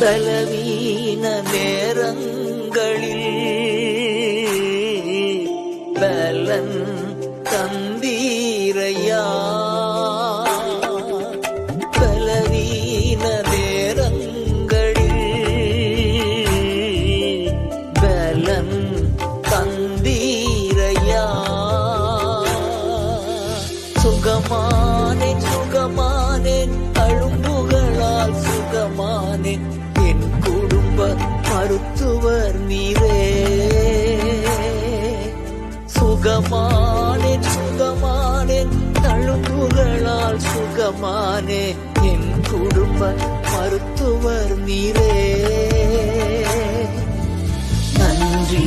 பலவீன நேரங்களில் பலன் தந்தீரையா? பலவீன நேரங்களில் பலன் தந்தீரையா? சுகமானேன் சுகமானேன் அழும்புகளால் குடும்ப மருத்துவர் நீரே. சுகமானேன் சுகமானேன் தழும்புகளால் சுகமானே என் குடும்ப மருத்துவர் நீரே. நன்றி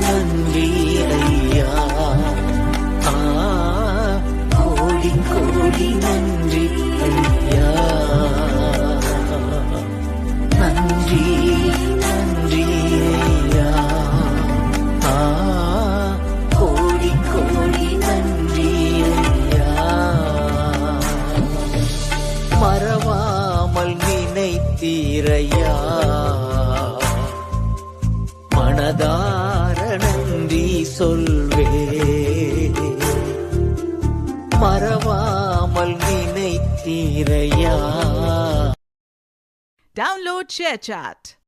நன்றி ஐயா. கோடி கோடி நன்றி தீரையா? மனதார நன்றி சொல்வே. மறவாமல் நினைத்தீரையா? Download share chat